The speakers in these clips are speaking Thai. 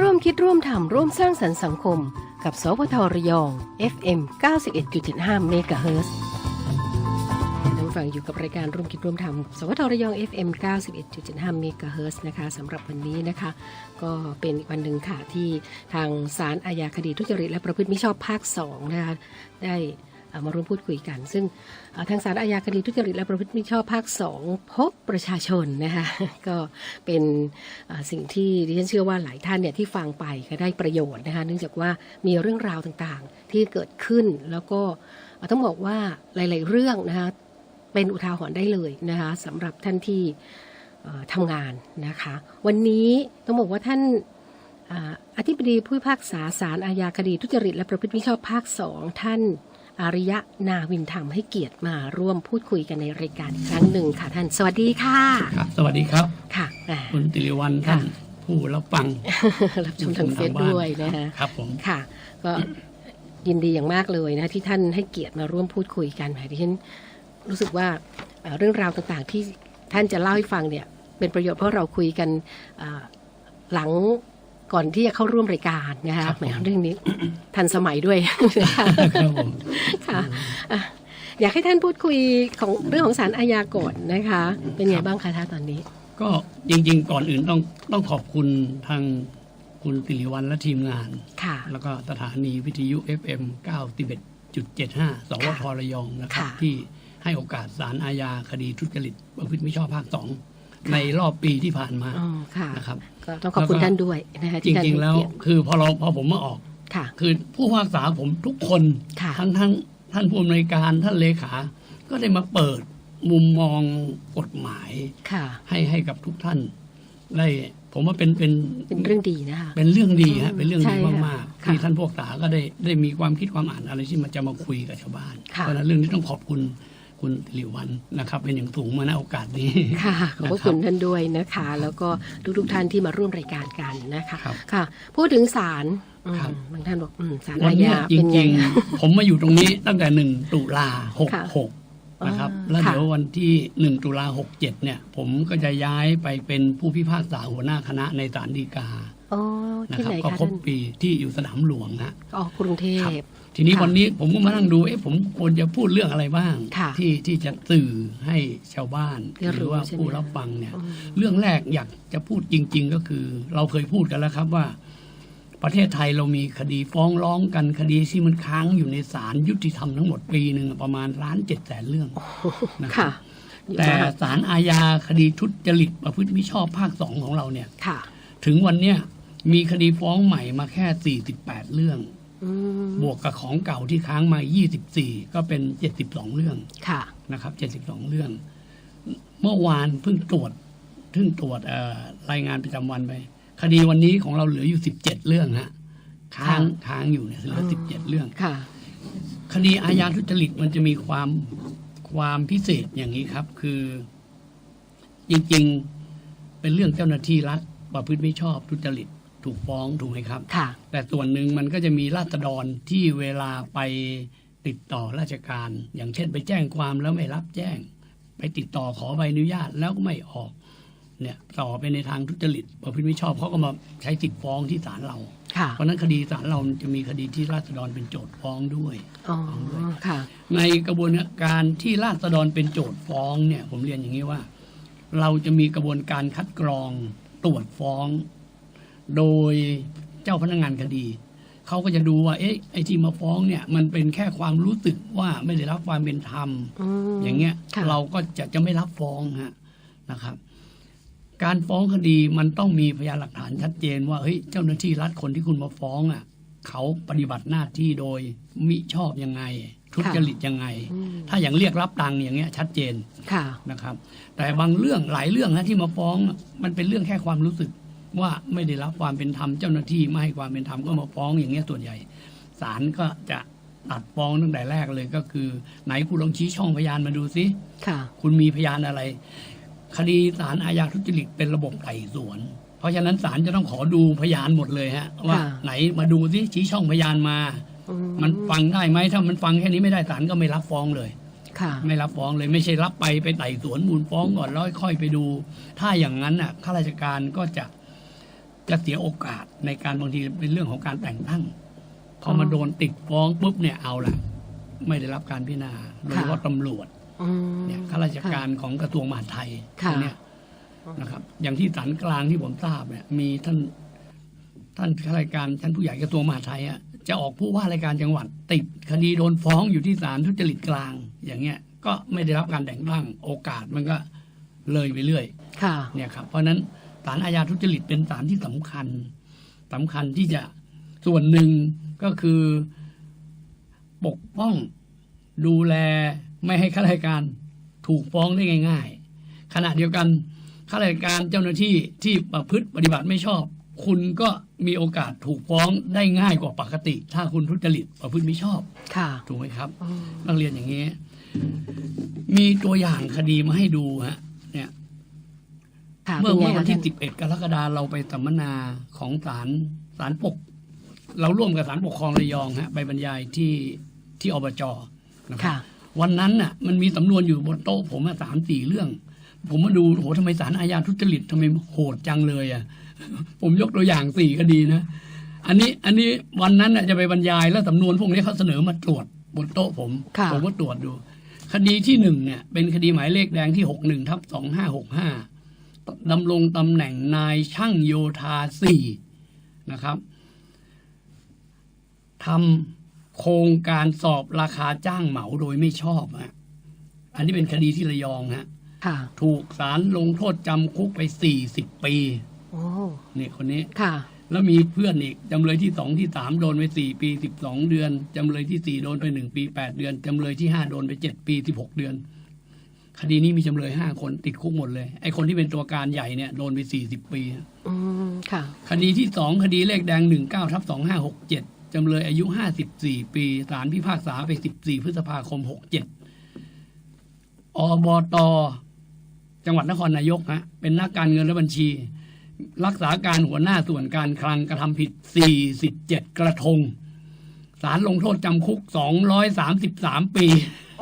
ร่วมคิดร่วมทำร่วมสร้างสรรค์สังคม กับสพทระยอง FM 91.75เมกะเฮิรตซ์ท่านฟังอยู่กับรายการร่วมคิดร่วมทำสพทระยอง FM 91.75เมกะเฮิร์นะคะสำหรับวันนี้นะคะ ก็เป็นอีกวันหนึ่งค่ะที่ทางศาลอาญาคดีทุจริตและประพฤติมิชอบภาค 2 นะคะได้ มาร่วมพูดคุยกัน ซึ่งทางศาลอาญาคดีทุจริตและประพฤติมิชอบภาค 2 พบประชาชนนะคะก็เป็นสิ่งที่ดิฉันเชื่อว่าหลายท่านเนี่ยที่ฟังไปก็ได้ประโยชน์นะคะเนื่องจากว่ามีเรื่องราวต่างๆที่เกิดขึ้นแล้วก็ต้องบอกว่าหลาย ๆ เรื่องนะคะเป็นอุทาหรณ์ได้เลยนะคะสำหรับท่านที่ทำงานนะคะ วันนี้ต้องบอกว่าท่านอ่าอธิบดีผู้พิพากษาศาลอาญาคดีทุจริตและประพฤติมิชอบภาคสองท่าน อาริยะนาวินธรรมให้เกียรติมาร่วมพูดคุยกันในรายการอีกครั้งหนึ่งค่ะท่าน สวัสดีค่ะ ครับ สวัสดีครับ ค่ะอ่าคุณติริวัลค่ะท่านผู้รับฟัง รับชมทางเฟซด้วยนะฮะครับผม ค่ะ ก็ยินดีอย่างมากเลยนะที่ท่านให้เกียรติมาร่วมพูดคุยกันแหมที่ฉันรู้สึกว่าเอ่อเรื่องราวต่างๆที่ท่านจะเล่าให้ฟังเนี่ยเป็นประโยชน์เพราะเราคุยกันอ่าหลัง ก่อนที่จะเข้าร่วมรายการนะคะแหมเรื่องนี้ทันสมัยด้วยนะคะครับผมค่ะอะอยากให้ท่านพูดคุยของเรื่องของสารอาญาก่อนนะคะ เป็นไงบ้างคะท่านตอนนี้ ก็จริง ๆ ก่อนอื่นต้องต้องขอบคุณทางคุณติริวัลและทีมงานค่ะแล้วก็สถานีวิทยุ FM 91.75สวทระยองนะครับค่ะที่ให้โอกาสสารอาญาคดีทุจริตประพฤติมิชอบภาคสองในรอบปีที่ผ่านมาอ๋อค่ะนะครับ ก็ต้องขอบคุณแล้วก็ท่านด้วยนะคะจที่ท่านริงๆแล้วให้เกียรติคือพอเราพอผมมาออกค่ะ คือผู้พิพากษาผมทุกคนค่ะทั้งทั้งท่านผู้อำนวยการท่านเลขา ก็ได้มาเปิดมุมมองกฎหมายค่ะ ให้ให้กับทุกท่าน ได้ผมว่าเป็นเป็นเป็นเรื่องดีนะคะเป็นเรื่องดีอืฮะมเป็นเรื่องใช่ดีค่ะมากๆค่ะที่ท่านผู้พิพากษาก็ได้ได้มีความคิดความอ่านอะไรที่มันจะมาคุยกับชาวบ้านค่ะเพราะฉะนั้นเรื่องนี้ต้องขอบคุณ คุณหลิววันนะครับ เป็นอย่างสูงมาณโอกาสนี้ค่ะขอบพระคุณท่านด้วยนะคะ แล้วก็ทุกๆท่านที่มาร่วมรายการกันนะคะครับค่ะ พูดถึงศาลอืมครับบางท่านบอกอืมศาลวัอานเนี้ญายจเป็นไงริงๆ ผมมาอยู่ตรงนี้ตั้งแต่หนึ่งตุลาหกค่ะหกนะครับอ๋อแล้วค่ะเดี๋ยววันที่หนึ่งตุลาหกเจ็ดเนี่ย ผมก็จะย้ายไปเป็นผู้พิพากษาหัวหน้าคณะในศาลฎีกาอ๋อนะที่ครับไหนก็คะครบท่านปีที่อยู่สนามหลวงฮะอ๋อกรุงเทครับพ ทีนี้ค่ะวันนี้ผมก็มานั่งดูเอ๊ะผมควรจะพูดเรื่องอะไรบ้างค่ะที่ที่จะสื่อให้ชาวบ้านได้รู้หรือว่าใช่ไหมผู้รับฟังเนี่ยอืมเรื่องแรกอยากจะพูดจริง ๆ ก็คือ เราเคยพูดกันแล้วครับว่า ประเทศไทยเรามีคดีฟ้องร้องกันคดีที่มันค้างอยู่ในศาลยุติธรรมทั้งหมดปีหนึ่งประมาณล้านเจ็ดแสนเรื่องนะครัค่ะบแต่ศาลอาญาคดีทุจริตประพฤติมิชอบภาคสองของเราเนี่ยค่ะถึงวันเนี้ยมีคดีฟ้องใหม่มาแค่ 48 เรื่องอืม บวกกับของเก่าที่ค้างมา 24 ก็เป็น 72 เรื่องค่ะนะครับ 72 เรื่อง เมื่อวานเพิ่งตรวจเพิ่งตรวจเอ่อรายงานประจำวันไป คดีวันนี้ของเราเหลืออยู่ 17 เรื่องฮะค้างค้างอยู่เนี่ยเหลือ 17 เรื่องค่ะ คดีอาญาทุจริตมันจะมีความความพิเศษอย่างนี้ครับ คือ จริง ๆ เป็นเรื่องเจ้าหน้าที่รัฐประพฤติไม่ชอบทุจริต ถูกฟ้องถูกไหมครับ ค่ะ แต่ส่วนหนึ่งมันก็จะมีราษฎรที่เวลาไปติดต่อราชการ อย่างเช่นไปแจ้งความแล้วไม่รับแจ้ง ไปติดต่อขอใบอนุญาตแล้วก็ไม่ออกเนี่ยต่อไปในทางทุจริตประพฤติไม่ชอบเขาก็มาใช้สิทธิฟ้องที่ศาลเราค่ะเพราะฉะนั้นคดีศาลเราจะมีคดีที่ราษฎรเป็นโจทย์ฟ้องด้วยอ๋อค่ะในกระบวนการที่ราษฎรเป็นโจทย์ฟ้องเนี่ย ผมเรียนอย่างนี้ว่า เราจะมีกระบวนการคัดกรองตรวจฟ้อง โดยเจ้าพนักงานคดี เขาก็จะดูว่า เอ๊ะไอ้ที่มาฟ้องเนี่ยมันเป็นแค่ความรู้สึกว่าไม่ได้รับความเป็นธรรมอืมอย่างเงี้ยค่ะเราก็จะจะไม่รับฟ้องฮะนะครับ การฟ้องคดีมันต้องมีพยานหลักฐานชัดเจนว่าเฮ้ยเจ้าหน้าที่รัฐคนที่คุณมาฟ้องอะเขาปฏิบัติหน้าที่โดยมิชอบยังไง ทุจริตยังไงอืมถ้าอย่างเรียกรับตังค์อย่างเงี้ยชัดเจนค่ะนะครับ แต่บางเรื่องหลายเรื่องนะที่มาฟ้องอะมันเป็นเรื่องแค่ความรู้สึก ว่าไม่ได้รับความเป็นธรรมเจ้าหน้าที่ไม่ให้ความเป็นธรรมก็มาฟ้องอย่างเงี้ยส่วนใหญ่ศาลก็จะตัดฟ้องตั้งแต่แรกเลยก็คือ ไหนคุณลองชี้ช่องพยานมาดูซิค่ะ คุณมีพยานอะไร คดีศาลอาญาทุจริตเป็นระบบไต่สวน เพราะฉะนั้นศาลจะต้องขอดูพยานหมดเลยฮะ ว่าค่ะไหนมาดูซิชี้ช่องพยานมาอืมันฟังได้ไหมถ้ามันฟังแค่นี้ไม่ได้ศาลก็ไม่รับฟ้องเลยค่ะไม่รับฟ้องเลยไม่ใช่รับไปไปไต่สวนมูลฟ้องก่อนแล้วค่อยไปดู ถ้าอย่างนั้นน่ะข้าราชการก็จะ จะเสียโอกาสในการบางทีเป็นเรื่องของการแต่งตั้ง พอมาโดนติดฟ้องปุ๊บเนี่ยเอาละไม่ได้รับการพิจารณาโดยเฉพาะตำรวจอืมเนี่ยข้าราชการของกระทรวงมหาดไทยค่ะพวกเนี่ยนะครับ อย่างที่ศาลกลางที่ผมทราบเนี่ยมีท่านท่านข้าราชการท่านผู้ใหญ่กระทรวงมหาดไทยอะจะออกผู้ว่าราชการจังหวัด ติดคดีโดนฟ้องอยู่ที่ศาลทุจริตกลาง อย่างเงี้ย ก็ไม่ได้รับการแต่งตั้งโอกาสมันก็เลยไปเรื่อยค่ะเนี่ยครับ เพราะฉะนั้น ศาลอาญาทุจริตเป็นศาลที่สำคัญสำคัญที่จะส่วนหนึ่งก็คือปกป้องดูแลไม่ให้ข้าราชการถูกฟ้องได้ง่าย ๆ ขณะเดียวกันข้าราชการเจ้าหน้าที่ที่ประพฤติปฏิบัติไม่ชอบ คุณก็มีโอกาสถูกฟ้องได้ง่ายกว่าปกติ ถ้าคุณทุจริตประพฤติไม่ชอบ ค่ะ ถูกไหมครับอืมนักเรียนอย่างนี้ มีตัวอย่างคดีมาให้ดูฮะ เนี่ยค่ะ เมื่อป็นไงเมื่อวันที่คะ11 กรกฎาคมเราไปสัมมนาของศาลศาลปก เราร่วมกับศาลปกครองระยองฮะไปบรรยายที่ที่อบจนะครัค่ะบวันนั้นน่ะมันมีสำนวนอยู่บนโต๊ะผมอะสามสี่เรื่อง ผมมาดูโหทำไมศาลอาญาทุจริตทำไมโหดจังเลยอะผมยกตัวอย่างสี่คดีนะ อันนี้อันนี้วันนั้นน่ะจะไปบรรยายแล้วสำนวนพวกนี้เขาเสนอมาตรวจบนโต๊ะผมค่ะผมก็ตรวจดู คดีที่หนึ่งเนี่ยเป็นคดีหมายเลขแดงที่หกหนึ่งทับสองห้าหกห้า ดำรงตำแหน่งนายช่างโยธาสี่นะครับทำโครงการสอบราคาจ้างเหมาโดยไม่ชอบฮะอันนี้เป็นคดีที่ระยองฮะค่ะถูกศาลลงโทษจำคุกไปสี่สิบปีโอ้นี่คนนี้ค่ะ แล้วมีเพื่อนอีกจำเลยที่สองที่สามโดนไปสี่ปีสิบสองเดือนจำเลยที่สี่โดนไปหนึ่งปีแปดเดือนจำเลยที่ห้าโดนไปเจ็ดปีสิบหกเดือน คดีนี้มีจำเลยห้าคนติดคุกหมดเลย ไอ้คนที่เป็นตัวการใหญ่เนี่ยโดนไปสี่สิบปีอืมค่ะ คดีที่สองคดีเลขแดงหนึ่งเก้าทับสองห้าหกเจ็ดจำเลยอายุห้าสิบสี่ปีศาลพิพากษาไปสิบสี่พฤษภาคมหกเจ็ดอบต จังหวัดนครนายกฮะเป็นนักการเงินและบัญชี รักษาการหัวหน้าส่วนการคลังกระทำผิด47กระทงศาลลงโทษจำคุก233ปี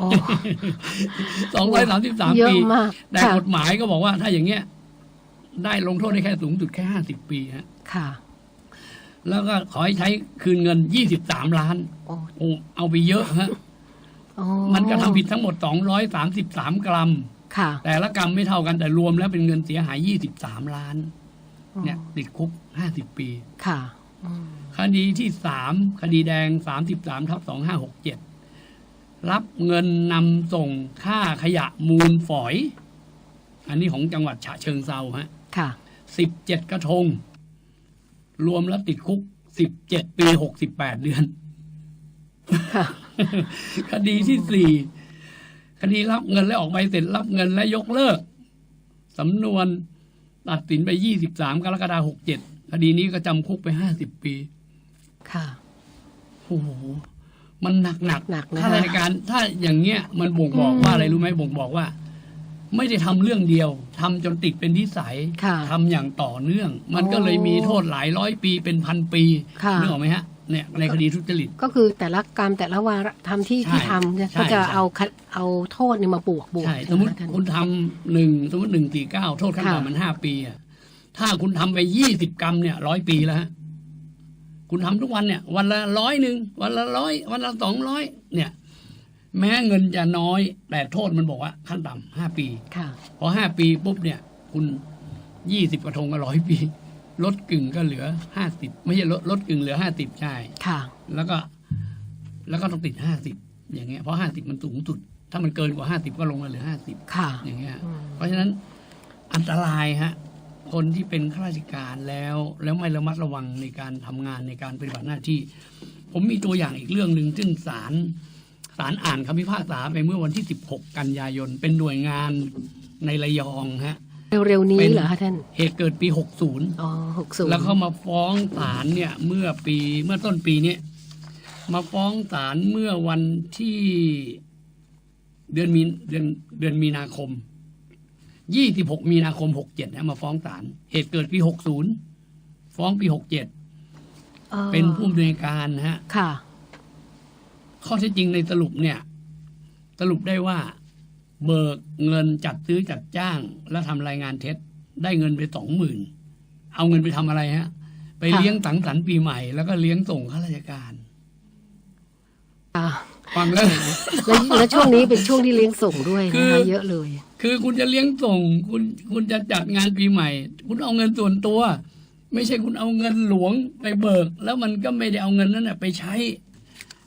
โอ้233เยอะปีมากแต่ค่ะกฎหมายก็บอกว่าถ้าอย่างเงี้ย ได้ลงโทษได้แค่สูงสุดแค่50ปีฮะค่ะ แล้วก็ขอให้ใช้คืนเงิน23ล้านโอ้โอ้เอาไปเยอะฮะโอ้มันกระทำผิดทั้งหมด233กรัม ค่ะ แต่ละกรรมไม่เท่ากันแต่รวมแล้วเป็นเงินเสียหาย23ล้าน เนี่ย ติดคุก50ปี ค่ะอืมคดีที่สามคดีแดง33ทับ2567 รับเงินนำส่งค่าขยะมูลฝอย อันนี้ของจังหวัดฉะเชิงเซาฮะค่ะ17กระทง รวมแล้วติดคุก17ปี68เดือนค่ะคดีที่สี่คดีรับเงินและออกใบเสร็จรับเงินและยกเลิกสำนวนตัดสินไป23กรกฎาคม67คดีนี้ก็จำคุกไป50ปี ค่ะ โอ้โห มันหนักหนักหนักนะข้าราชการถ้าอย่างเงี้ยมันบ่งบอกอืมว่าอะไรรู้ไหมบ่งบอกว่า ไม่ได้ทำเรื่องเดียวทำจนติดเป็นนิสัยค่ะทำอย่างต่อเนื่อง มันก็เลยมีโทษหลายร้อยปีเป็นพันปีค่ะนึกออกไหมฮะเนี่ยในคดีทุจริตก็คือแต่ละกรรมแต่ละวาระทำที่ใช่ที่ทำเนี่ยใช่ก็จะใช่เอาคัดเอาโทษเนี่ยมาบวกบวกใช่ใช่สมมไหติท่านคุณทำหนึ่งสมมติหนึ่งสี่เก้าโทษขั้นค่ะต่ำมันห้าปีอะถ้าคุณทำไปยี่สิบกรรมเนี่ยร้อยปีแล้วฮะ คุณทำทุกวันเนี่ย วันละร้อยหนึ่งวันละร้อยวันละสองร้อยเนี่ย แม้เงินจะน้อย แต่โทษมันบอกว่าขั้นต่ำห้าปีค่ะพอห้าปีปุ๊บเนี่ย คุณยี่สิบกระทงก็ร้อยปี ลดกึ่งก็เหลือห้าสิบไม่ใช่ลดลดกึ่งเหลือห้าสิบใช่ค่ะ แล้วก็ แล้วก็ต้องติดห้าสิบอย่างเงี้ยเพราะห้าสิบมันสูงสุด ถ้ามันเกินกว่าห้าสิบก็ลงมาเหลือห้าสิบค่ะอย่างเงี้ยอืมเพราะฉะนั้นอันตรายฮะ คนที่เป็นข้าราชการแล้ว แล้วไม่ระมัดระวังในการทำงานในการปฏิบัติหน้าที่ ผมมีตัวอย่างอีกเรื่องหนึ่งซึ่งศาลศาลอ่านคำพิพากษาไปเมื่อวันที่ 16 กันยายน เป็นหน่วยงานในระยองฮะเร็วๆนี้เป็นเหรอคะท่าน เหตุเกิดปี 60อ๋อหกศูนย์แล้วเขามาฟ้องศาลเนี่ยเมื่อปีเมื่อต้นปีเนี้มาฟ้องศาลเมื่อวันที่เดือนมีเดือนเดือนมีนาคม ยี่สิบหกมีนาคมหกเจ็ดนะมาฟ้องศาลเหตุเกิดปีหกศูนย์ฟ้องปีหกเจ็ดอ่อเป็นผู้อำนวยการนะฮะค่ะ ข้อเท็จจริงในสรุปเนี่ย สรุปได้ว่า เบิกเงินจัดซื้อจัดจ้าง และทำรายงานเท็จ ได้เงินไปสองหมื่นเอาเงินไปทำอะไรฮะ ไปค่ะเลี้ยงสังสรรค์ปีใหม่แล้วก็เลี้ยงส่งข้าราชการค่ะ ฟังแล้วแล้วแล้วช่วงนี้เป็นช่วงที่เลี้ยงส่งด้วยคืนะอ คะเยอะเลย คือคุณจะเลี้ยงส่ง คุณคุณจะจัดงานปีใหม่ คุณเอาเงินส่วนตัว ไม่ใช่คุณเอาเงินหลวงไปเบิก แล้วมันก็ไม่ได้เอาเงินนั้นนะไปใช้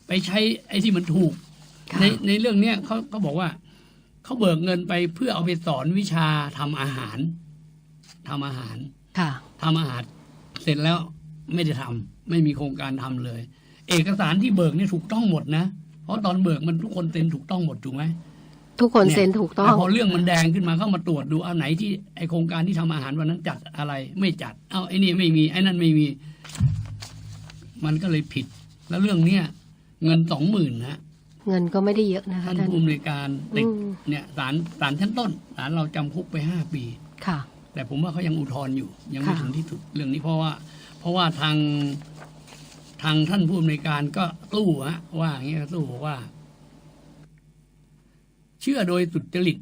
ไปใช้ไอ้ที่มันถูก ค่ะ ในในเรื่องเนี้ยเขาเขาบอกว่าเขาเบิกเงินไปเพื่อเอาไปสอนวิชาทำอาหารทำอาหาร ค่ะ ทำอาหารเสร็จแล้วไม่ได้ทำไม่มีโครงการทำเลย เอกสารที่เบิกนี่ถูกต้องหมดนะ เพราะตอนเบิกมันทุกคนเซ็นถูกต้องหมดถูกไหมทุกคนเซ็นถูกต้อแต่งพอเรื่องมันแดงขึ้นมาเข้ามาตรวจดูเอาไหนที่ไอโครงการที่ทำอาหารวันนั้นจัดอะไร ไม่จัด เอาไอ้นี่ไม่มีไอ้นั่นไม่มี มันก็เลยผิด แล้วเรื่องเนี้ยเงินสองหมื่นนะเงินก็ไม่ได้เยอะนะคะท่านท่านผู้อำนวยการเด็กอืมเนี่ยศาลศาลชั้นต้นศาลเราจำคุกไปห้าปีค่ะ แต่ผมว่าเขายังอุทธรณ์อยู่ ยังไม่ค่ะถึงที่สุดเรื่องนี้เพราะว่า เพราะว่าทาง ทางท่านผู้อำนวยการก็ตู้ฮะว่าอย่างเงี้ยตู้บอกว่า เชื่อโดยสุจริต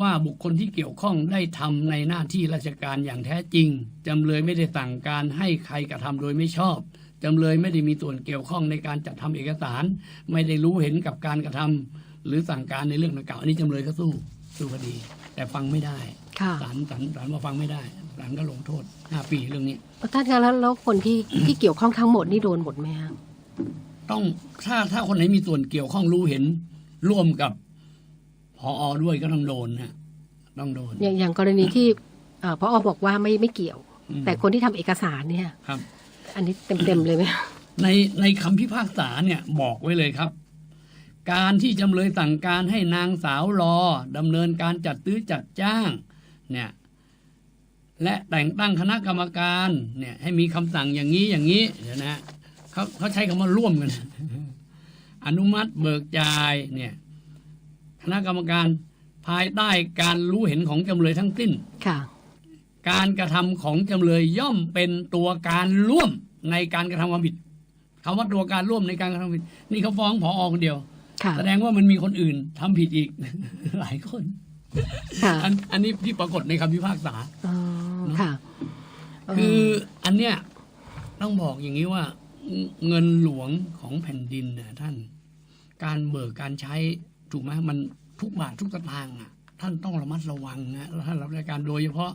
ว่าบุคคลที่เกี่ยวข้องได้ทำในหน้าที่ราชการอย่างแท้จริงจำเลยไม่ได้สั่งการให้ใครกระทำโดยไม่ชอบจำเลยไม่ได้มีส่วนเกี่ยวข้องในการจัดทำเอกสาร ไม่ได้รู้เห็นกับการกระทำหรือสั่งการในเรื่องดังกล่าวอันนี้จำเลยก็สู้สู้คดี แต่ฟังไม่ได้ค่ะศาลศาลศาลมาฟังไม่ได้ ศาลก็ลงโทษห้าปีเรื่องนี้ท่านคะแล้วแล้วคนที่ที่เกี่ยวข้องทั้งหมดนี่โดนหมดไหมคะต้องถ้าถ้าคนไหนมีส่วนเกี่ยวข้องรู้เห็นร่วมกับพออด้วยก็ต้องโดนฮะต้องโดน อย่างอย่างกรณีที่เอ่อพอบอกว่าไม่ไม่เกี่ยวอืมแต่คนที่ทำเอกสารเนี่ยครับ อันนี้เต็มเต็มๆเลยไหมในในคำพิพากษาเนี่ยบอกไว้เลยครับ การที่จำเลยสั่งการให้นางสาวรอดำเนินการจัดซื้อจัดจ้าง เนี่ย และแต่งตั้งคณะกรรมการเนี่ยให้มีคำสั่งอย่างนี้อย่างนี้เดี๋ยวนะเขาเขาใช้คำว่าร่วมกัน อนุมัติเบิกจ่ายเนี่ยคณะกรรมการภายใต้การรู้เห็นของจำเลยทั้งสิ้นค่ะการกระทำของจำเลยย่อมเป็นตัวการร่วมในการกระทำความผิดคำว่าตัวการร่วมในการกระทำความผิด นี่เขาฟ้องผออคนเดียวค่ะแสดงว่ามันมีคนอื่นทำผิดอีก หลายคนค่ะอันอันนี้ที่ปรากฏในคำพิพากษาอ๋อ ค่ะ คืออันเนี้ยต้องบอกอย่างนี้ว่า เงินหลวงของแผ่นดินน่ะท่าน การเบิกการใช้ถูกไหมมันทุกบาททุกสตางค์อะ ท่านต้องระมัดระวังนะแล้วท่านรับราชการโดยเฉพาะ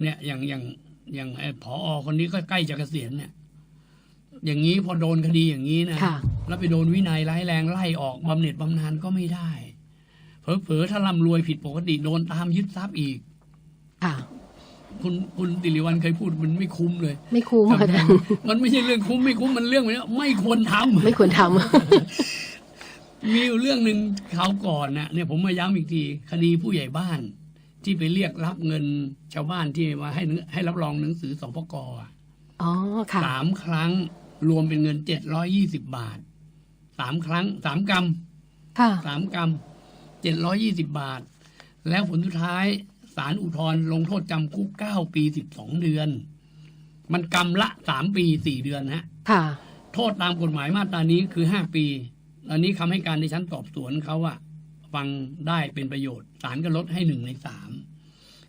เนี่ยอย่างอย่างอย่างไอ้ผอคนนี้ก็ใกล้จะเกษียณเนี่ย อย่างนี้พอโดนคดีอย่างนี้นะค่ะแล้วไปโดนวินัยร้ายแรงไล่ออกบำเหน็จบำนาญก็ไม่ได้เผลอๆถ้าร่ำรวยผิดปกติโดนตามยึดทรัพย์อีกค่ะ คุณคุณติริวันเคยพูดมันไม่คุ้มเลย ไม่คุ้มค่ะท่านมันไม่ใช่เรื่องคุ้มไม่คุ้มมันเรื่องแบบไม่ควรทำไม่ควรทมีอยู่เรื่องหนึ่งคราวก่อนนะเนี่ยผมมาย้ำอีกทีคดีผู้ใหญ่บ้าน ที่ไปเรียกรับเงินชาวบ้านที่มาให้หนังให้รับรองหนังสือสปกอะำอ๋อค่ะสามครั้งรวมเป็นเงินเจ็ดร้อยี่สิบบาทสามครั้งสามกรรมค่ะสามกรรมเจ็ดร้อยี่สิบบาท แล้วผลสุดท้าย ศาลอุทธรณ์ลงโทษจำคุกเก้าปีสิบสองเดือน มันกรรมละสามปีสี่เดือนฮะ ค่ะ โทษตามกฎหมายมาตรานี้คือห้าปี อันนี้คำให้การในชั้นสอบสวนเขาอะฟังได้เป็นประโยชน์ศาลก็ลดให้หนึ่งในสาม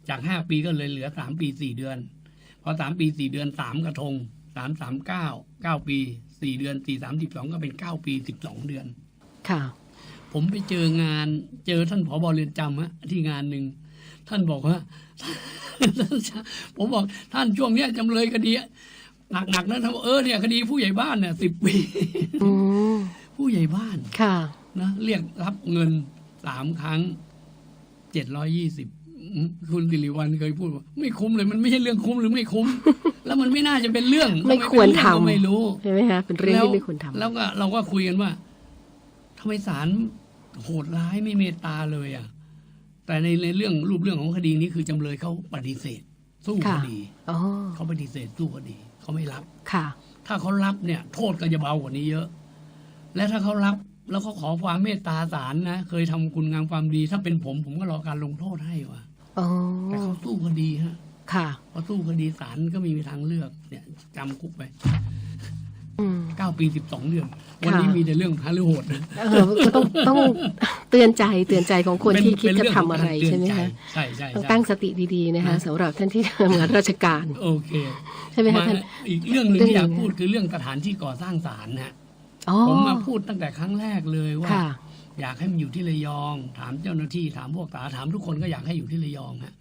จากห้าปีก็เลยเหลือสามปีสี่เดือน พอสามปีสี่เดือนสามกระทงสามสามเก้าเก้าปีสี่เดือนสี่สามสิบสองก็เป็นเก้าปีสิบสองเดือน ค่ะ ผมไปเจองานเจอท่านผอบเรือนจำฮะที่งานหนึ่ง ท่านบอกว่าผมบอกท่านช่วงเนี้ยจำเลยคดีหนักๆนะท่านบอกเออเนี่ยคดีผู้ใหญ่บ้านเนี่ยสิบปีอืมผู้ใหญ่บ้านค่ะนะเรียกรับเงินสามครั้งเจ็ดร้อยี่สิบคุณสิริวัลเคยพูดว่าไม่คุ้มเลยมันไม่ใช่เรื่องคุ้มหรือไม่คุ้ม แล้วมันไม่น่าจะเป็นเรื่องไม่ควรทำก็ไม่รู้ใช่ไหมคะเป็นเรื่องที่ไม่ควรทำแล้วก็เราก็คุยกันว่าทำไมศาลโหดร้ายไม่เมตตาเลยอะ แต่ในในเรื่องรูปเรื่องของคดีนี้คือจำเลยเขาปฏิเสธ สู้คค่ะดีอ๋อเขาปฏิเสธสู้คดีเขาไม่รับค่ะ ถ้าเขารับเนี่ย โทษก็จะเบากว่านี้เยอะ และถ้าเขารับแล้วเขาขอความเมตตาศาลนะเคยทำคุณงามความดี ถ้าเป็นผมผมก็รอการลงโทษให้ว่ะอ๋อแต่เขาสู้คดีฮะ ค่ะพอสู้คดีศาลก็ไมมีทางเลือกเนี่ยจำคุกไปอืม เก้าปีสิบสองเดือน วันนี้ค่ะมีแต่เรื่องพาลือโหดนะเออก็ต้องต้องเตือนใจเตือนใจของคนเป็นที่คิดเป็นจะเรื่องทำอะไรของการใช่ไหมเตือนใจคะใช่ใช่ต้องใช่ตั้งสติดีๆนะคะนะสำหรับท่านที่ทำงานราชการ โอเคใช่ไหมคะมาท่านอีกเรื่องหนึ่งเรื่องที่อยากหนึ่งพูดคือเรื่องสถานที่ก่อสร้างศาลนะฮะอ๋อผมมาพูดตั้งแต่ครั้งแรกเลยว่าค่ะอยากให้มันอยู่ที่ระยอง ถามเจ้าหน้าที่ถามพวกตาถามทุกคนก็อยากให้อยู่ที่ระยองฮะ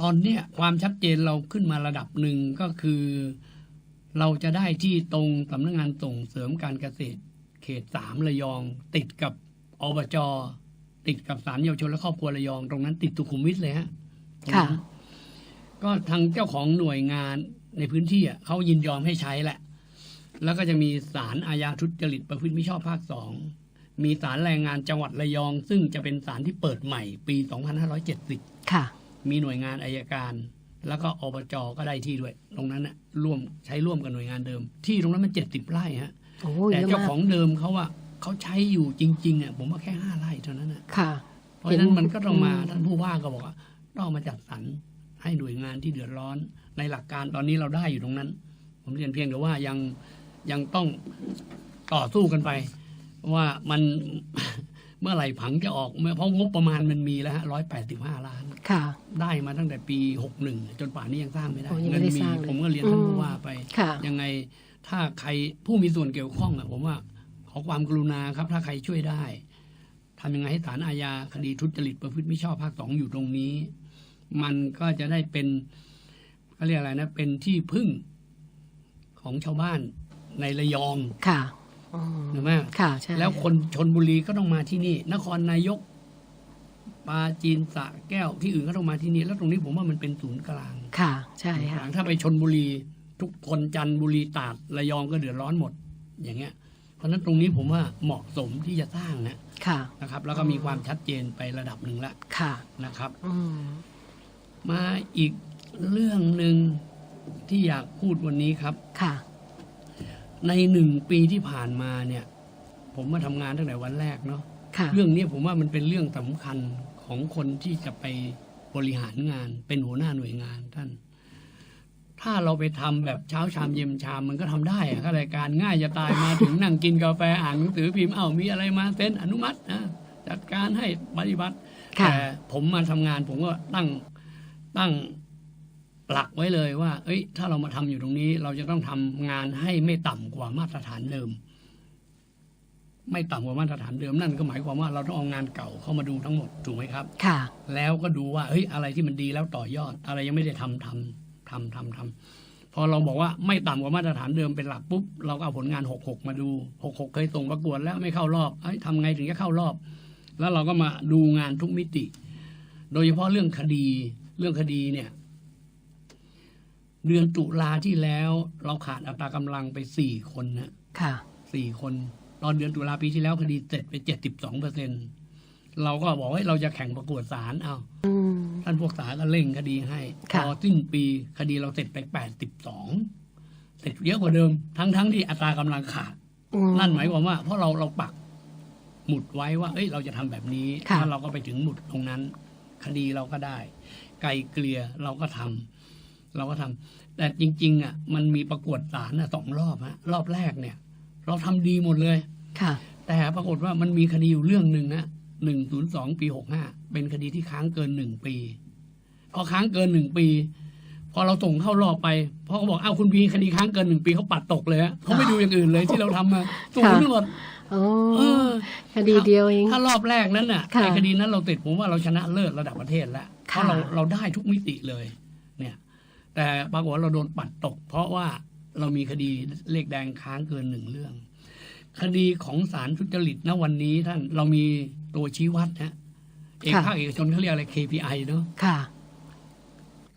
ตอนเนี้ยความชัดเจนเราขึ้นมาระดับหนึ่งก็คือ เราจะได้ที่ตรงสำนักงานส่งเสริมการเกษตร เขตสามระยอง ติดกับอบจติดกับศาลเยาวชนและครอบครัวระยอง ตรงนั้นติดสุขุมวิทเลยฮะตรงนั้นค่ะ ก็ทางเจ้าของหน่วยงานในพื้นที่อะเขายินยอมให้ใช้แหละ แล้วก็จะมีศาลอาญาทุจริตประพฤติมิชอบภาคสองมีศาลแรงงานจังหวัดระยอง ซึ่งจะเป็นศาลที่เปิดใหม่ปี 2570 ค่ะ มีหน่วยงานอายการ แล้วก็อบจก็ได้ที่ด้วย ตรงนั้นน่ะร่วมใช้ร่วมกับหน่วยงานเดิม ที่ตรงนั้นมัน70ไร่ฮะโอ้ยแต่เยอะเจ้ามากของเดิมเขาว่าเขาใช้อยู่จริงๆอะผมว่าแค่5ไร่เท่านั้นน่ะค่ะเพราะฉะนั้นมันก็ต้องมาอืมท่านผู้ว่าก็บอกว่าต้องเอามาจัดสรรให้หน่วยงานที่เดือดร้อน ในหลักการตอนนี้เราได้อยู่ตรงนั้น ผมเรียนเพียงแต่ว่ายังยังต้องต่อสู้กันไป ว่ามัน เมื่อไหร่ผังจะออกเมื่อเพราะงบประมาณมันมีแล้วฮะร้อยแปดสิบห้าล้านค่ะ ได้มาตั้งแต่ปีหกหนึ่งจนป่านนี้ยังสร้างไม่ได้โอ้ยังเงิไม่ได้มีสร้างเลยผมก็เรียนท่านอืมผู้ว่าไปค่ะยังไงถ้าใครผู้มีส่วนเกี่ยวข้องอะผมว่าขอความกรุณาครับ ถ้าใครช่วยได้ทำยังไงให้ศาลอาญาคดีทุจริตประพฤติมิชอบภาคสองอยู่ตรงนี้ มันก็จะได้เป็นเขาเรียกอะไรนะ เป็นที่พึ่งของชาวบ้านในระยองค่ะอืมถูกไหม ค่ะใช่แล้วคนชนบุรีก็ต้องมาที่นี่ นครนายกปราจีนสระแก้วที่อื่นก็ต้องมาที่นี่ แล้วตรงนี้ผมว่ามันเป็นศูนย์กลางค่ะ ใช่ค่ะถ้าไปชนบุรี ทุกคนจันทบุรีตราดระยองก็เดือดร้อนหมด อย่างเงี้ย เพราะฉะนั้นตรงนี้ผมว่าเหมาะสมที่จะสร้างนะค่ะนะครับ แล้วก็มีความชัดเจนไประดับหนึ่งแล้วค่ะนะครับอืมมาอีกเรื่องหนึ่งที่อยากพูดวันนี้ครับค่ะ ในหนึ่งปีที่ผ่านมาเนี่ย ผมมาทำงานตั้งแต่วันแรกเนาะค่ะเรื่องนี้ผมว่ามันเป็นเรื่องสำคัญของคนที่จะไปบริหารงาน เป็นหัวหน้าหน่วยงานท่าน ถ้าเราไปทำแบบเช้าชามเย็นชามมันก็ทำได้อะข้ารายการง่ายจะตายมาถึงนั่งกินกาแฟอ่านหนังสือพิมพ์เอ้ามีอะไรมาเซ็นอนุมัตินะจัดการให้ปฏิบัติค่ะแต่ผมมาทำงานผมก็ตั้งตั้งหลักไว้เลยว่า เอ้ย ถ้าเรามาทำอยู่ตรงนี้ เราจะต้องทำงานให้ไม่ต่ำกว่ามาตรฐานเดิม ไม่ต่ำกว่ามาตรฐานเดิมนั่นก็หมายความว่าเราต้องเอางานเก่าเข้ามาดูทั้งหมดถูกไหมครับ ค่ะ แล้วก็ดูว่าเฮ้ยอะไรที่มันดีแล้วต่อยอด อะไรยังไม่ได้ทำทำทำทำทำพอเราบอกว่าไม่ต่ำกว่ามาตรฐานเดิมเป็นหลักปุ๊บเราก็เอาผลงานหกหกมาดูหกหกเคยส่งประกวดแล้วไม่เข้ารอบเอ้ยทำไงถึงจะเข้ารอบ แล้วเราก็มาดูงานทุกมิติ โดยเฉพาะเรื่องคดีเรื่องคดีเนี่ย เดือนตุลาที่แล้ว เราขาดอัตรากำลังไปสี่คนนะค่ะสี่คน ตอนเดือนตุลาปีที่แล้วคดีเสร็จไปเจ็ดสิบสองเปอร์เซ็นเราก็บอกว่าเราจะแข่งประกวดศาลเอาอืมท่านพวกศาลก็เร่งคดีให้พค่ะอสิ้นปีคดีเราเสร็จไปแปดสิบสองเสร็จเยอะกว่าเดิม ทั้งทั้งที่อัตรากำลังขาดอืนั่นหมายความว่า เพราะเราเราปักหมุดไว้ว่า เอ้ย เราจะทำแบบนี้ค่ะแล้วเราก็ไปถึงหมุดตรงนั้น คดีเราก็ได้ ไกลเกลี่ยเราก็ทำเราก็ทำแต่จริง ๆ อะ มันมีประกวดศาลอะสองรอบฮะ รอบแรกเนี่ย เราทำดีหมดเลยค่ะ แต่ปรากฏว่ามันมีคดีอยู่เรื่องหนึ่งนะหนึ่งศูนย์สองปีหกห้าเป็นคดีที่ค้างเกินหนึ่งปี พอค้างเกินหนึ่งปี พอเราส่งเข้ารอบไปพอเขาบอกอ้าวคุณพีคดีค้างเกินหนึ่งปีเขาปัดตกเลยฮะเขาไม่ดูอย่างอื่นเลยที่เราทำมาส่งค่ะทั้งหมดโอ้เออคดีเดียวเองถ้ารอบแรกนั้นน่ะค่ะในคดีนั้นเราติดผมว่าเราชนะเลิศระดับประเทศแล้วเพค่ะราะเราเราได้ทุกมิติเลย เนี่ย แต่ปรากฏว่าเราโดนปัดตก เพราะว่า เรามีคดีเลขแดงค้างเกินหนึ่งเรื่อง คดีของศาลทุจริตณวันนี้ท่านเรามีตัวชี้วัดนะเอกค่ะภาคเอกชนเขาเรียกอะไร KPI เนาะค่ะ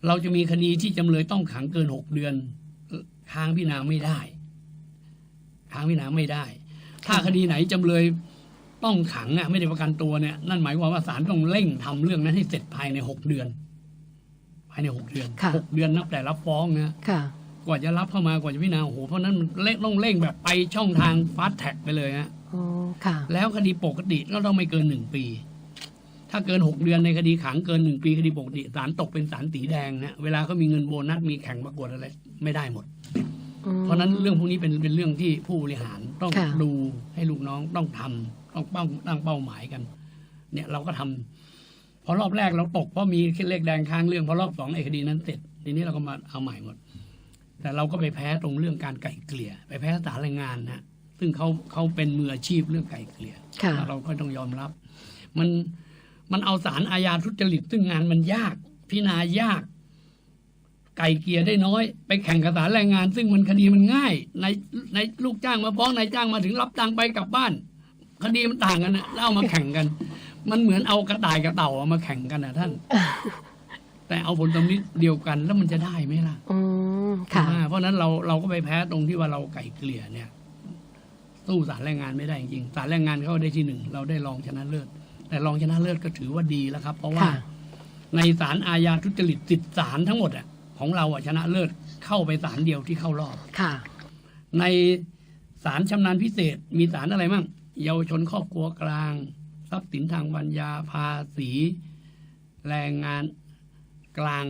เราจะมีคดีที่จำเลยต้องขังเกินหกเดือน ค้างพิจารณาไม่ได้ ค้างพิจารณาไม่ได้ ถ้าคดีไหนจำเลยต้องขังอะไม่ได้ประกันตัวเนี่ยนั่นหมายความว่าศาลต้องเร่งทำเรื่องนั้นให้เสร็จภายในหกเดือน ภายในหกเดือนค่ะหกเดือนนับแต่รับฟ้องนะค่ะ กว่าจะรับเข้ามากว่าจะพิจารณาโอ้โหเพราะฉะนั้นมันเร่งต้องเร่งแบบไปช่องทางฟาสต์แท็กไปเลยฮะโอ้ค่ะ แล้วคดีปกติก็ต้องไม่เกินหนึ่งปี ถ้าเกินหกเดือนในคดีขังเกินหนึ่งปีคดีปกติศาลตกเป็นศาลสีแดงนะเวลาเขามีเงินโบนัสมีแข่งประกวดอะไรไม่ได้หมดอืมเพราะฉะนั้นเรื่องพวกนี้เป็นเป็นเรื่องที่ผู้บริหารต้องค่ะ ดูให้ลูกน้องต้องทำต้องเป้าตั้งเป้าหมายกัน เนี่ยเราก็ทำพอรอบแรกเราตกเพราะมีเลขแดงค้างเรื่องพอรอบสองไอ้คดีนั้นเสร็จทีนี้เราก็มาเอาใหม่หมด แต่เราก็ไปแพ้ตรงเรื่องการไก่เกลี่ย ไปแพ้สถานแรงงานนะซึ่งเขาเขาเป็นมืออาชีพเรื่องไก่เกลี่ยค่ะเราก็ต้องยอมรับ มันมันเอาสารอาญาทุจริตซึ่งงานมันยาก พิจารณายาก ไก่เกลียได้น้อย ไปแข่งกับสารแรงงาน ซึ่งมันคดีมันง่ายในในลูกจ้างมาฟ้องนายจ้างมาถึงรับตังค์ไปกลับบ้าน คดีมันต่างกันนะแล้วเอามาแข่งกัน มันเหมือนเอากระต่ายกับเต่าเอามาแข่งกันนะท่าน แต่เอาผลตำลิดเดียวกันแล้วมันจะได้ไหมล่ะอืมค่ะอ่าเพราะฉะนั้นเราเราก็ไปแพ้ตรงที่ว่าเราไก่เกลี่ยเนี่ยสู้สารแรงงานไม่ได้จริงๆสารแรงงานเขาได้ที่หนึ่งเราได้รองชนะเลิศแต่รองชนะเลิศก็ถือว่าดีแล้วครับ เพราะว่าค่ะในศาลอาญาทุจริตสิบศาลทั้งหมดอะของเราอะชนะเลิศเข้าไปศาลเดียวที่เข้ารอบค่ะ ในศาลชำนาญพิเศษมีศาลอะไรมั่งเยาวชนครอบครัวกลาง ทรัพย์สินทางปัญญาภาษี แรงงาน กลาง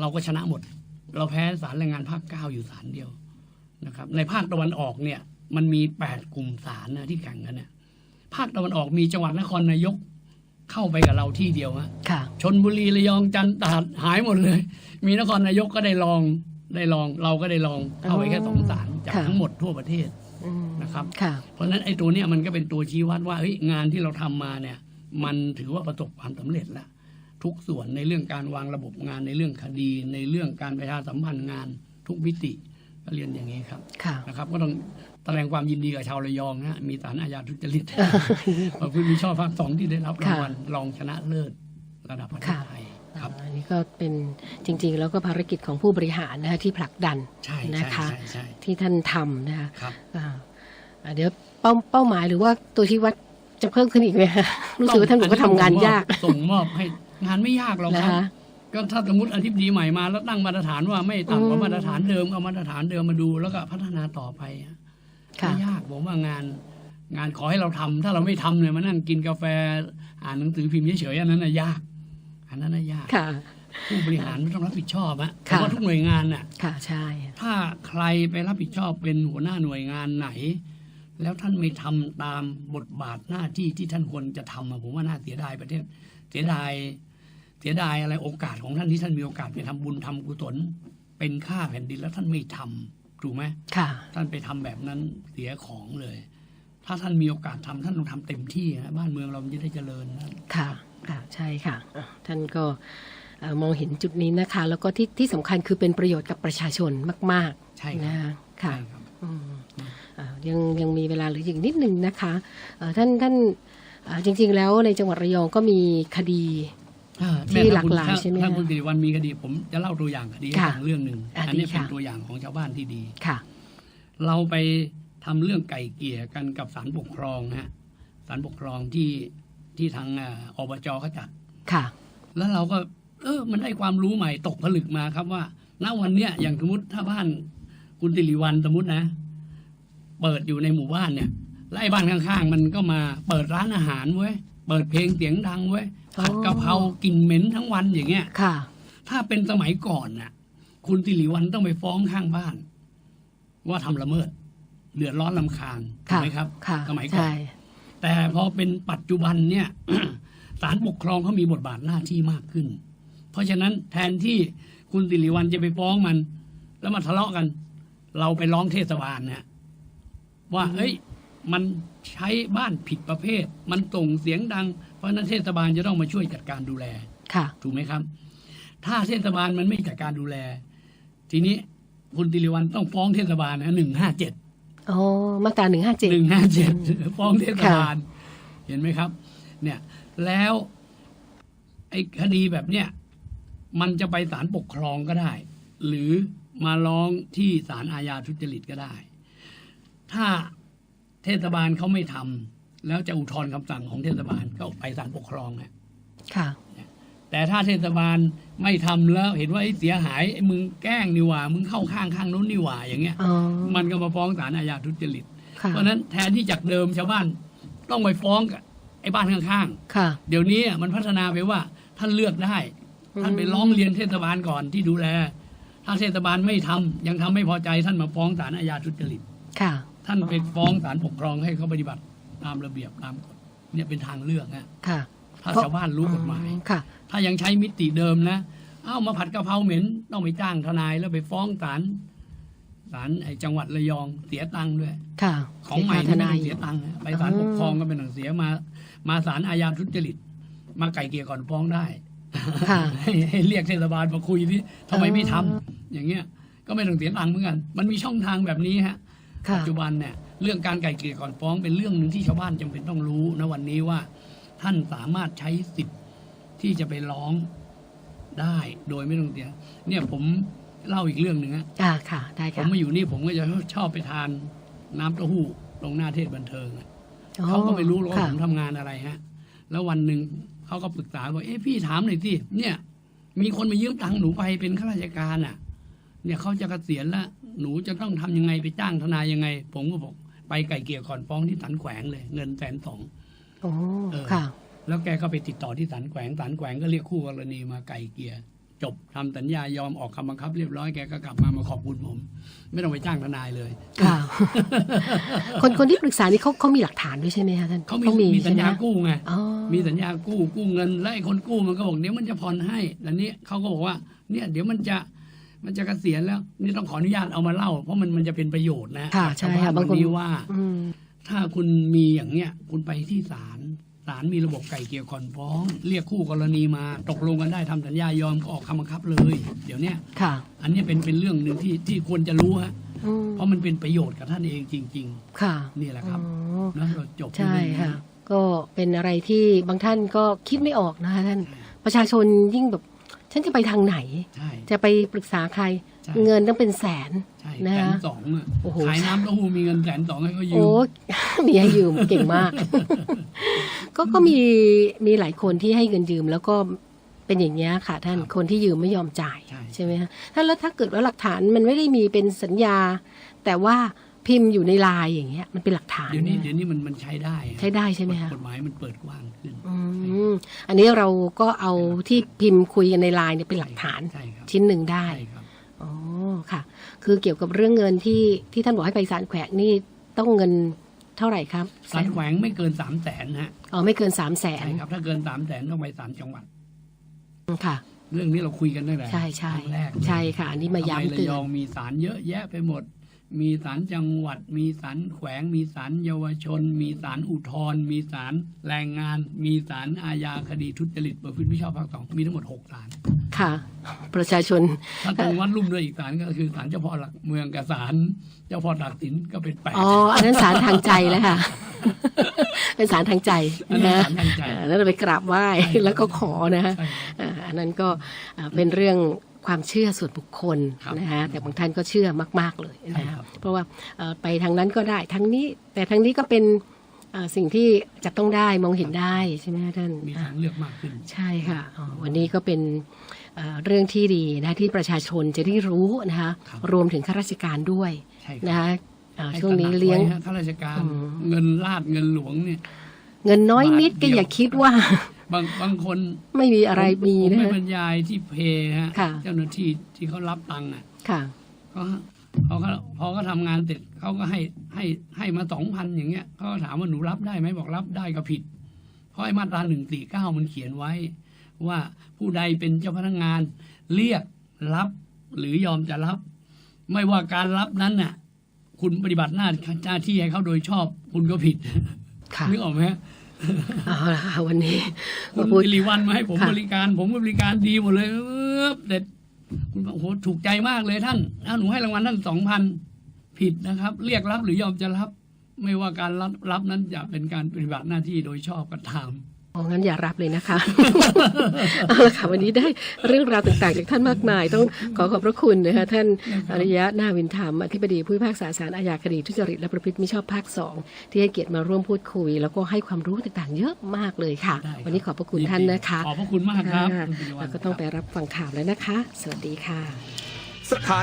เราก็ชนะหมด เราแพ้ศาลแรงงานภาคเก้าอยู่ศาลเดียวนะครับ ในภาคตะวันออกเนี่ย มันมีแปดกลุ่มศาลนะที่แข่งกันเนี่ยภาคตะวันออกมีจังหวัดนครนายกเข้าไปกับเราที่เดียวฮะค่ะชนบุรีระยองจันทร์ตราดหายหมดเลย มีนครนายกก็ได้ลองได้ลองเราก็ได้ลองเข้าไปแค่สองศาลจากค่ะทั้งหมดทั่วประเทศอืมนะครับค่ะเพราะฉะนั้นไอ้ตัวเนี้ยมันก็เป็นตัวชี้วัดว่าเฮ้ยงานที่เราทำมาเนี่ย มันถือว่าประสบความสำเร็จแล้ว ทุกส่วนในเรื่องการวางระบบงานในเรื่องคดี ในเรื่องการประชาสัมพันธ์งาน ทุกมิติก็เรียนอย่างนี้ครับค่ะนะครับ ก็ต้องแสดงความยินดีกับชาวระยองนะฮะมีสารอาญาทุจริตประพฤติมิชอบภาคสองที่ได้รับรางวัลรองชนะเลิศระดับประเทศค่ะไทยครับอันนี้ก็เป็นจริง ๆ แล้วก็ภารกิจของผู้บริหารนะคะที่ผลักดันใช่นะใช่คะใช่ใช่ที่ท่านทำนะคะครับอ่าอ่าเดี๋ยวเป้าเป้าหมายหรือว่าตัวที่วัดจะเพิ่มขึ้นอีกไหมคะรู้สึกว่าท่านบอกว่าทำงานยาก ส่งมอบให้ งานไม่ยากหรอกนะครับคะก็ถ้าสมมติอธิบดีใหม่มาแล้วตั้งมาตรฐานว่าไม่ต่ำกว่าอืมมาตรฐานเดิมเอามาตรฐานเดิมมาดูแล้วก็พัฒนาต่อไปอะค่ะไม่ยากผมว่างานงานขอให้เราทำถ้าเราไม่ทำเนี่ยมานั่งกินกาแฟ อ่านหนังสือพิมพ์เฉยๆอันนั้นน่ะยาก อันนั้นน่ะยากค่ะผู้บริหารต้องรับผิดชอบอะเพค่ะราะว่าทุกหน่วยงานน่ะค่ะใช่ ถ้าใครไปรับผิดชอบเป็นหัวหน้าหน่วยงานไหน แล้วท่านไม่ทำตามบทบาทหน้าที่ที่ท่านควรจะทำอะผมว่าน่าเสียดายประเทศ เสียดาย เสียดายอะไรโอกาสของท่านที่ท่านมีโอกาสไปทำบุญทำกุศลเป็นค่าแผ่นดินแล้วท่านไม่ทำถูกไหมค่ะท่านไปทำแบบนั้นเสียของเลย ถ้าท่านมีโอกาสทำท่านต้องทำเต็มที่นะบ้านเมืองเรามันจะได้เจริญนะค่ะค่ะใช่ค่ะอะท่านก็เอ่อมองเห็นจุดนี้นะคะ แล้วก็ที่ที่สำคัญคือเป็นประโยชน์กับประชาชนมากใช่ๆครันะบคะค่ะใช่ครับอืมอ่ายังยังมีเวลาเหลืออีกนิดหนึ่งนะคะเอ่อท่านท่านอ่าจริง ๆ แล้วในจังหวัดระยองก็มีคดีอ่า ที่แม่หลากหลายถ้ใช่ไหมถ้าคะคุณสิริวัลมีคดีผมจะเล่าตัวอย่างคดีให้ค่ะฟังเรื่องหนึ่งอะอันนี้ดีเป็นค่ะตัวอย่างของชาวบ้านที่ดีค่ะ เราไปทำเรื่องไก่เกลี่ยกันกับศาลปกครองนะฮะศาลปกครองที่ที่ทางอ่าอบจเขาจัดค่ะ แล้วเราก็ เออ มันได้ความรู้ใหม่ตกผลึกมาครับว่าณวันเนี้ยอย่างสมมติถ้าบ้านคุณติริวันสมมตินะ เปิดอยู่ในหมู่บ้านเนี่ยแล้วไอ้บ้านข้างๆ มันก็มาเปิดร้านอาหารเว้ย เปิดเพลงเสียงดังเว้ยอ๋อผัดกะเพรากลิ่นเหม็นทั้งวันอย่างเงี้ยค่ะ ถ้าเป็นสมัยก่อนน่ะ คุณติริวันต้องไปฟ้องข้างบ้าน ว่าทำละเมิดเดือดร้อนลำคาญถูกค่ะไหมครับค่ะสมัยก่อนใช่แต่พอเป็นปัจจุบันเนี่ยศาลปกครองเขามีบทบาทหน้าที่มากขึ้น เพราะฉะนั้นแทนที่คุณสิริวัลจะไปฟ้องมัน แล้วมาทะเลาะกัน เราไปร้องเทศบาลนะว่าอืมเอ้ย มันใช้บ้านผิดประเภท มันส่งเสียงดัง เพราะฉะนั้นเทศบาลจะต้องมาช่วยจัดการดูแลค่ะ ถูกไหมครับ ถ้าเทศบาลมันไม่จัดการดูแล ทีนี้คุณติริวัลต้องฟ้องเทศบาลนะหนึ่งห้าเจ็ดอ๋อมาตราหนึ่งห้าเจ็ดหนึ่งห้าเจ็ดฟ้องเทศค่ะบาล เห็นไหมครับ เนี่ย แล้วไอ้คดีแบบเนี้ยมันจะไปศาลปกครองก็ได้ หรือมาร้องที่ศาลอาญาทุจริตก็ได้ ถ้าเทศบาลเขาไม่ทำแล้วจะอุทธรณ์คำสั่งของเทศบาลก็ไปศาลปกครองนะค่ะ แต่ถ้าเทศบาลไม่ทำแล้วเห็นว่าไอ้เสียหายไอ้มึงแกล้งนี่หว่า มึงเข้าข้างข้างนู้นนี่หว่าอย่างเงี้ยอ๋อมันก็มาฟ้องศาลอาญาทุจริตค่ะเพราะฉะนั้นแทนที่จากเดิมชาวบ้านต้องไปฟ้องกับไอ้บ้านข้างค่ะๆเดี๋ยวนี้มันพัฒนาไปว่าท่านเลือกได้ ท่านไปร้องเรียนเทศบาลก่อนที่ดูแล ถ้าเทศบาลไม่ทำยังทำไม่พอใจท่านมาฟ้องศาลอาญาทุจริต ค่ะ ท่านไปฟ้องศาลปกครองให้เขาปฏิบัติตามระเบียบตามกฎเนี่ยเป็นทางเลือกนะค่ะ ถ้าชาวบ้านรู้กฎหมายค่ะ ถ้ายังใช้มิติเดิมนะเอ้ามาผัดกะเพราเหม็นต้องไปจ้างทนายแล้วไปฟ้องศาลศาลไอ้จังหวัดระยองเสียตังค์ด้วย ค่ะ ของใหม่ทนี่ไม่นายต้องเสียตังค์นะไปศาลปกครองก็เป็นหนังเสียมา มาศาลอาญาทุจริต มาไก่เกลี่ยก่อนฟ้องได้ค่ะให้ให้เรียกเทศบาลมาคุยที่ทำไมไม่ทำอย่างเงี้ย ก็ไม่ต้องเสียตังค์เหมือนกัน มันมีช่องทางแบบนี้ฮะค่ะ ปัจจุบันเนี่ยเรื่องการไก่เกลี่ยก่อนฟ้องเป็นเรื่องหนึ่งที่ชาวบ้านจำเป็นต้องรู้นะวันนี้ว่า ท่านสามารถใช้สิทธิ์ที่จะไปร้องได้โดยไม่ต้องเสียเนี่ยผมเล่าอีกเรื่องหนึ่งฮะอ่าค่ะ ได้ผมค่ะมาอยู่นี่ผมก็จะชอบไปทานน้ำเต้าหู้ตรงหน้าเทศบันเทิงอะอ๋อเขาก็ไม่รู้หรอกว่าค่ะผมทำงานอะไรฮะ แล้ววันหนึ่งเขาก็ปรึกษาว่าเอ๊ะพี่ถามหน่อยสิเนี่ย มีคนมายืมตังค์หนูไปเป็นข้าราชการอะ เนี่ยเขาจะเกษียณแล้ว หนูจะต้องทำยังไงไปจ้างทนายยังไง ผมก็บอกไปไก่เกลี่ยก่อนฟ้องที่ศาลแขวงเลย เงินแสนสองโอ้เออค่ะ แล้วแกก็ไปติดต่อที่ศาลแขวงศาลแขวงก็เรียกคู่กรณีมาไก่เกลี่ยจบทำสัญญายอมออกคำบังคับเรียบร้อยแกก็กลับมามาขอบคุณผม ไม่ต้องไปจ้างทนายเลยค่ะคนคนที่ปรึกษานี่เขาเขามีหลักฐานด้วยใช่ไหมคะท่านเขามีมีสัญญาใช่ไหมกู้ไงอ๋อมีสัญญากู้กู้เงิน และไอ้คนกู้มันก็บอกเดี๋ยวมันจะผ่อนให้แต่นี้เขาก็บอกว่าเนี่ยเดี๋ยวมันจะ มันจะเกษียณแล้ว นี่ต้องขออนุญาตเอามาเล่า เพราะมันมันจะเป็นประโยชน์นะค่ะกับใช่ชาวบ้าค่ะนบางคนวันนี้ว่าอืมถ้าคุณมีอย่างเนี้ย คุณไปที่ศาลศาลมีระบบไก่เกลี่ยก่อนฟ้อง เรียกคู่กรณีมาตกลงกันได้ทำสัญญายอมก็ออกคำบังคับเลย เดี๋ยวเนี้ยค่ะ อันนี้เป็นเป็นเรื่องหนึ่งที่ที่ควรจะรู้ฮะอืมเพราะมันเป็นประโยชน์กับท่านเองจริงค่ะๆนี่แหละครับอ๋อนะเราจบใช่เรื่องนี้ค่ะ ก็เป็นอะไรที่บางท่านก็คิดไม่ออกนะคะท่านประชาชนยิ่งแบบ ฉันจะไปทางไหนใช่จะไปปรึกษาใครใช่เงินต้องเป็นแสนใช่นะแสคะนสองอะโอ้โหขายน้ำเต้าหู้มีเงินแสนสองให้เขายืโอ้มมีให้ยืมเก่งมาก ก็ก็มีมีหลายคนที่ให้เงินยืมแล้วก็เป็นอย่างนี้ยค่ะท่านครับคนที่ยืมไม่ยอมจ่ายใช่ใช่ไหมคะท่านแล้วถ้าเกิดว่าหลักฐานมันไม่ได้มีเป็นสัญญา แต่ว่า พิมพ์อยู่ในไลน์อย่างเงี้ยมันเป็นหลักฐานเดี๋ยวนี้นะเดี๋ยวนี้มันมันใช้ได้อะใช้ได้ใช่ไหมคะกฎหมายมันเปิดกว้างขึ้นอืมอันนี้เราก็เอาที่พิมพ์คุยกันในไลน์เนี่ยเป็นหลักฐานใช่ครับชิ้นหนึ่งได้ใช่ครับอ๋อค่ะ คือเกี่ยวกับเรื่องเงินที่ที่ท่านบอกให้ไปศาลแขวงนี่ต้องเงินเท่าไหร่ครับศาลแขวงไม่เกินสามแสนฮะอ๋อไม่เกินสามแสนใช่ครับ ถ้าเกินสามแสนต้องไปศาลจังหวัดค่ะเรื่องนี้เราคุยกันตั้งแต่ใช่ใช่ครั้งแรกใช่ค่ะ อันนี้มาทำไมย้ำระเตือยอนงมีศาลเยอะแยะไปหมด มีศาลจังหวัด มีศาลแขวง มีศาลเยาวชน มีศาลอุทธรณ์มีศาลแรงงาน มีศาลอาญาคดีทุจริตประพฤติมิชอบภาคสองมีทั้งหมดหกศาลค่ะ ประชาชนถ้าตรงวัดลุ่มด้วยอีกศาลก็คือศาลเจ้าพ่อหลักเมืองกับศาลเจ้าพ่อตากสินก็เป็นแปดอ๋ออันนั้นสารทางใจแล้วค่ะเป็นสารทางใจอันนั้นนะศาลทางใจอ่าแล้วเราไปกราบไหว้ใช่ครับแล้วก็ขอนะฮะใช่ครับอ่าอันนั้นก็อ่าเป็นเรื่อง ความเชื่อส่วนบุคคลครับนะฮะแต่บางท่านก็เชื่อมาก ๆเลยใช่นะครัฮะบเพราะว่าเอ่อไปทางนั้นก็ได้ทางนี้ แต่ทางนี้ก็เป็นอ่าสิ่งที่จะต้องได้มองเห็นได้ใช่ไหมคะท่านมีอ่าทางเลือกมากขึ้น ใช่ค่ะอ๋อวันนี้ก็เป็นเอ่อเรื่องที่ดีนะที่ประชาชนจะได้รู้นะคะครับรวมถึงข้าราชการด้วยใช่ครับนะคะเอ่อให้ช่วงนี้ตระหกเลี้ยงไว้ฮะข้าราชการอืมเงินลาดเงินหลวงเนี่ยเงินน้อยนิดบาทก็เดียวอย่าคิดว่า บางบางคนไม่มีอะไรมีผมนะไม่ฮะบรรยายที่เพฮะค่ะเจ้าหน้าที่ที่เขารับตังค์อะค่ะเขาเขาก็พอเขาทำงานเสร็จเขาก็ให้ให้ให้มาสองพันอย่างเงี้ยเขาก็ถามว่าหนูรับได้ไหมบอกรับได้ก็ผิด เพราะไอ้มาตราหนึ่งสี่เก้ามันเขียนไว้ ว่าผู้ใดเป็นเจ้าพนักงาน เรียกรับหรือยอมจะรับ ไม่ว่าการรับนั้นน่ะ คุณปฏิบัติหน้าหน้าที่ให้เขาโดยชอบ คุณก็ผิดค่ะนึกออกไหมฮะ เอาละค่ะวันนี้คุมาณพูดสิริวันมาให้ผมค่ะบริการ ผมก็บริการดีหมดเลยเออเด็ดคุณบอกโอ้โหถูกใจมากเลยท่านเอาหนูให้รางวัลท่านสองพันผิดนะครับ เรียกรับหรือยอมจะรับ ไม่ว่าการรับรับนั้นจะเป็นการปฏิบัติหน้าที่โดยชอบก็ตาม อ๋องั้นอย่ารับเลยนะคะ เอาละค่ะวันนี้ได้เรื่องราวต่างๆ จากท่านมากมาย ต้องขอขอบพระคุณนะคะท่านอริยะนาวินธรรมอธิบดีผู้พิพากษาศาลอาญาคดีทุจริตและประพฤติมิชอบภาคสองที่ให้เกียรติมาร่วมพูดคุย แล้วก็ให้ความรู้ต่างๆ เยอะมากเลยค่ะได้ครับวันนี้ขอบพระคุณท่านนะคะ ขอบพระคุณมากครับค่ะคุณสิริวัลแล้วก็ต้องไปรับฟังข่าวแล้วนะคะ สวัสดีค่ะสถาน